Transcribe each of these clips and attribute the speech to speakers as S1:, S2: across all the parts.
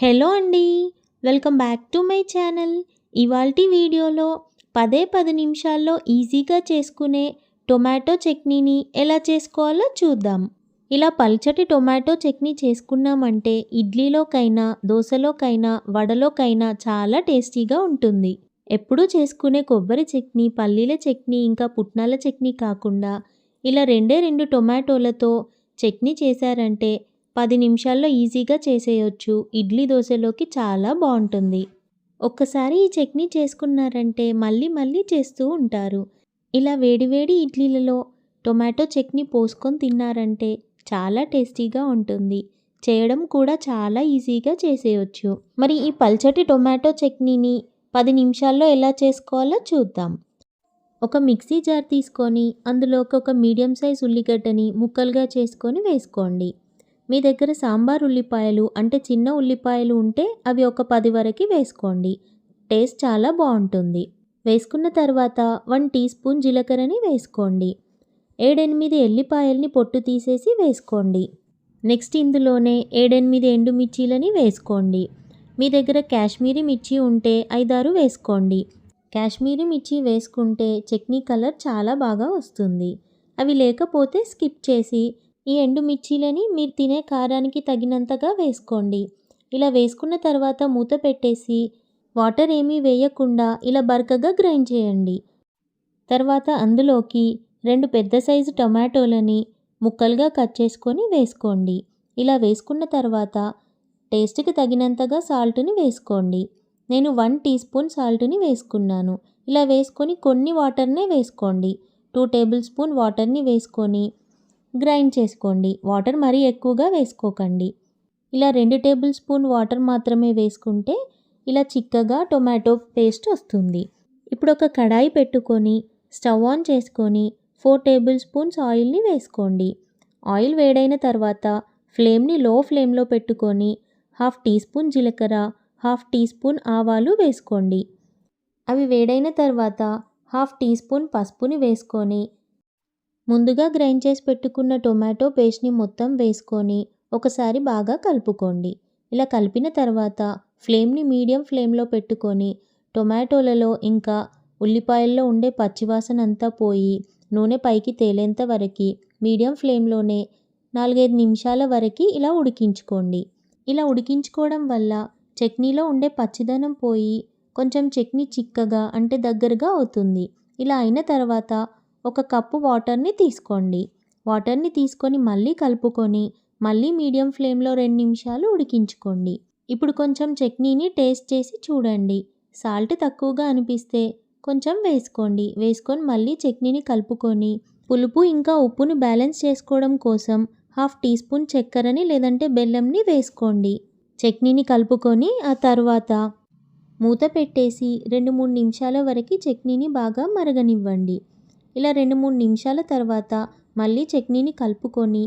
S1: Hello అండి welcome back to my channel. ఇవాల్టి వీడియోలో పదే పది నిమిషాల్లో ఈజీగా చేసుకునే టొమాటో చట్నీని ఎలా చేసుకోవాలో చూద్దాం. ఇలా పల్చటి టొమాటో చట్నీ చేసుకున్నామంటే ఇడ్లీలోకైనా దోశలోకైనా వడలోకైనా చాలా టేస్టీగా ఉంటుంది. ఎప్పుడూ చేసుకునే కొబ్బరి చట్నీ పల్లీల చట్నీ ఇంకా పుట్నాల చట్నీ కాకుండా ఇలా రెండే రెండు టొమాటోలతో చట్నీ చేశారంటే పది నిమిషాల్లో ఈజీగా చేసేయొచ్చు. ఇడ్లీ దోశలోకి చాలా బాగుంటుంది ఒక్కసారి ఈ చట్నీ చేసుకున్నారంటే మళ్ళీ మళ్ళీ చేస్తూ ఉంటారు. ఇలా వేడివేడి ఇడ్లీలలో టొమాటో చట్నీ పోసుకొని తిన్నారంటే చాలా టేస్టీగా ఉంటుంది. చేయడం కూడా చాలా ఈజీగా చేసేయచ్చు. మరి ఈ పల్చటి టొమాటో చట్నీని పది నిమిషాల్లో ఎలా చేసుకోవాలో చూద్దాం. ఒక మిక్సీ జార్ తీసుకొని అందులోకి ఒక మీడియం సైజ్ ఉల్లిగడ్డని ముక్కలుగా చేసుకొని వేసుకోండి. మీ దగ్గర సాంబార్ ఉల్లిపాయలు అంటే చిన్న ఉల్లిపాయలు ఉంటే అవి ఒక పది వరకు వేసుకోండి. టేస్ట్ చాలా బాగుంటుంది. వేసుకున్న తర్వాత వన్ టీ స్పూన్ జీలకర్రని వేసుకోండి. ఏడెనిమిది ఎల్లిపాయల్ని పొట్టు తీసేసి వేసుకోండి. నెక్స్ట్ ఇందులోనే ఏడెనిమిది ఎండుమిర్చీలని వేసుకోండి. మీ దగ్గర కాశ్మీరీ మిర్చి ఉంటే ఐదారు వేసుకోండి. కాశ్మీరీ మిర్చి వేసుకుంటే చట్నీ కలర్ చాలా బాగా వస్తుంది. అవి లేకపోతే స్కిప్ చేసి ఈ ఎండుమిర్చీలని మీరు తినే కారానికి తగినంతగా వేసుకోండి. ఇలా వేసుకున్న తర్వాత మూత పెట్టేసి వాటర్ ఏమీ వేయకుండా ఇలా బరకగా గ్రైండ్ చేయండి. తర్వాత అందులోకి రెండు పెద్ద సైజు టొమాటోలని ముక్కలుగా కట్ చేసుకొని వేసుకోండి. ఇలా వేసుకున్న తర్వాత టేస్ట్కి తగినంతగా సాల్ట్ని వేసుకోండి. నేను వన్ టీ స్పూన్ సాల్ట్ని వేసుకున్నాను. ఇలా వేసుకొని కొన్ని వాటర్నే వేసుకోండి. టూ టేబుల్ స్పూన్ వాటర్ని వేసుకొని గ్రైండ్ చేసుకోండి. వాటర్ మరీ ఎక్కువగా వేసుకోకండి. ఇలా రెండు టేబుల్ స్పూన్ వాటర్ మాత్రమే వేసుకుంటే ఇలా చిక్కగా టొమాటో పేస్ట్ వస్తుంది. ఇప్పుడు ఒక కడాయి పెట్టుకొని స్టవ్ ఆన్ చేసుకొని ఫోర్ టేబుల్ స్పూన్స్ ఆయిల్ని వేసుకోండి. ఆయిల్ వేడైన తర్వాత ఫ్లేమ్ని లో ఫ్లేమ్లో పెట్టుకొని హాఫ్ టీ స్పూన్ జీలకర్ర హాఫ్ టీ స్పూన్ ఆవాలు వేసుకోండి. అవి వేడైన తర్వాత హాఫ్ టీ స్పూన్ పసుపుని వేసుకొని ముందుగా గ్రైండ్ చేసి పెట్టుకున్న టొమాటో పేస్ట్ని మొత్తం వేసుకొని ఒకసారి బాగా కలుపుకోండి. ఇలా కలిపిన తర్వాత ఫ్లేమ్ని మీడియం ఫ్లేమ్లో పెట్టుకొని టొమాటోలలో ఇంకా ఉల్లిపాయల్లో ఉండే పచ్చివాసన అంతా పోయి నూనె పైకి తేలేంత వరకు మీడియం ఫ్లేమ్లోనే నాలుగైదు నిమిషాల వరకు ఇలా ఉడికించుకోండి. ఇలా ఉడికించుకోవడం వల్ల చట్నీలో ఉండే పచ్చిదనం పోయి కొంచెం చట్నీ చిక్కగా అంటే దగ్గరగా అవుతుంది. ఇలా అయిన తర్వాత ఒక కప్పు వాటర్ని తీసుకోండి. వాటర్ని తీసుకొని మళ్ళీ కలుపుకొని మళ్ళీ మీడియం ఫ్లేమ్లో రెండు నిమిషాలు ఉడికించుకోండి. ఇప్పుడు కొంచెం చట్నీని టేస్ట్ చేసి చూడండి. సాల్ట్ తక్కువగా అనిపిస్తే కొంచెం వేసుకోండి. వేసుకొని మళ్ళీ చట్నీని కలుపుకొని పులుపు ఇంకా ఉప్పుని బ్యాలెన్స్ చేసుకోవడం కోసం హాఫ్ టీ స్పూన్ చక్కెరని లేదంటే బెల్లంని వేసుకోండి. చట్నీని కలుపుకొని ఆ తర్వాత మూత పెట్టేసి రెండు మూడు నిమిషాల వరకు చట్నీని బాగా మరగనివ్వండి. ఇలా రెండు మూడు నిమిషాల తర్వాత మళ్ళీ చట్నీని కలుపుకొని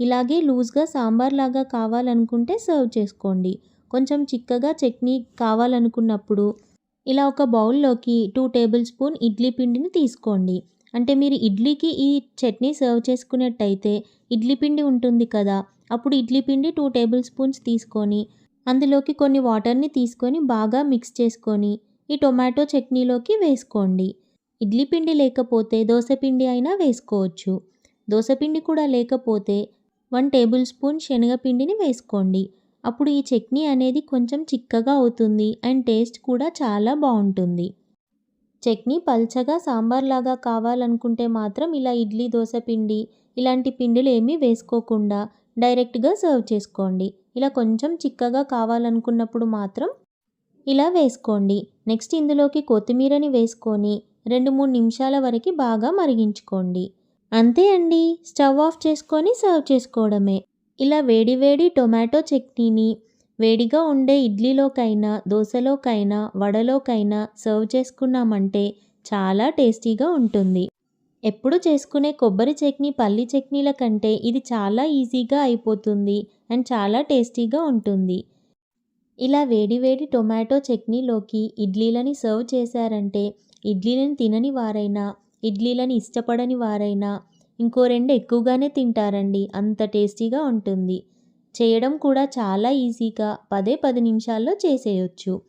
S1: ఇలాగే లూజ్గా సాంబార్ లాగా కావాలనుకుంటే సర్వ్ చేసుకోండి. కొంచెం చిక్కగా చట్నీ కావాలనుకున్నప్పుడు ఇలా ఒక బౌల్లోకి టూ టేబుల్ స్పూన్ ఇడ్లీ పిండిని తీసుకోండి. అంటే మీరు ఇడ్లీకి ఈ చట్నీ సర్వ్ చేసుకున్నట్టయితే ఇడ్లీ పిండి ఉంటుంది కదా అప్పుడు ఇడ్లీ పిండి టూ టేబుల్ స్పూన్స్ తీసుకొని అందులోకి కొన్ని వాటర్ని తీసుకొని బాగా మిక్స్ చేసుకొని ఈ టొమాటో చట్నీలోకి వేసుకోండి. ఇడ్లీ పిండి లేకపోతే దోశపిండి అయినా వేసుకోవచ్చు. దోశపిండి కూడా లేకపోతే వన్ టేబుల్ స్పూన్ శనగపిండిని వేసుకోండి. అప్పుడు ఈ చట్నీ అనేది కొంచెం చిక్కగా అవుతుంది అండ్ టేస్ట్ కూడా చాలా బాగుంటుంది. చట్నీ పల్చగా సాంబార్ లాగా కావాలనుకుంటే మాత్రం ఇలా ఇడ్లీ దోశ పిండి ఇలాంటి పిండిలు ఏమీ వేసుకోకుండా డైరెక్ట్గా సర్వ్ చేసుకోండి. ఇలా కొంచెం చిక్కగా కావాలనుకున్నప్పుడు మాత్రం ఇలా వేసుకోండి. నెక్స్ట్ ఇందులోకి కొత్తిమీరని వేసుకొని రెండు మూడు నిమిషాల వరకు బాగా మరిగించుకోండి. అంతే అండి. స్టవ్ ఆఫ్ చేసుకొని సర్వ్ చేసుకోవడమే. ఇలా వేడివేడి టొమాటో చట్నీని వేడిగా ఉండే ఇడ్లీలోకైనా దోశలోకైనా వడలోకైనా సర్వ్ చేసుకున్నామంటే చాలా టేస్టీగా ఉంటుంది. ఎప్పుడు చేసుకునే కొబ్బరి చట్నీ పల్లి చట్నీల కంటే ఇది చాలా ఈజీగా అయిపోతుంది అండ్ చాలా టేస్టీగా ఉంటుంది. ఇలా వేడివేడి టొమాటో చట్నీలోకి ఇడ్లీలని సర్వ్ చేశారంటే ఇడ్లీలను తినని వారైనా ఇడ్లీలని ఇష్టపడని వారైనా ఇంకో రెండు ఎక్కువగానే తింటారండి. అంత టేస్టీగా ఉంటుంది. చేయడం కూడా చాలా ఈజీగా పదే పది నిమిషాల్లో చేసేయొచ్చు.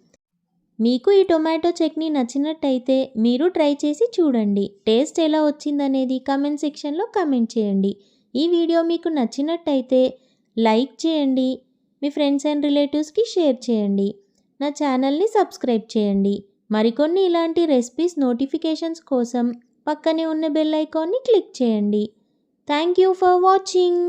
S1: మీకు ఈ టొమాటో చట్నీ నచ్చినట్టయితే మీరు ట్రై చేసి చూడండి. టేస్ట్ ఎలా వచ్చిందనేది కమెంట్ సెక్షన్లో కమెంట్ చేయండి. ఈ వీడియో మీకు నచ్చినట్టయితే లైక్ చేయండి. మీ ఫ్రెండ్స్ అండ్ రిలేటివ్స్కి షేర్ చేయండి. నా ఛానల్ని సబ్స్క్రైబ్ చేయండి. మరికొన్ని ఇలాంటి రెసిపీస్ నోటిఫికేషన్స్ కోసం పక్కనే ఉన్న బెల్ ఐకాన్ని క్లిక్ చేయండి. Thank you for watching.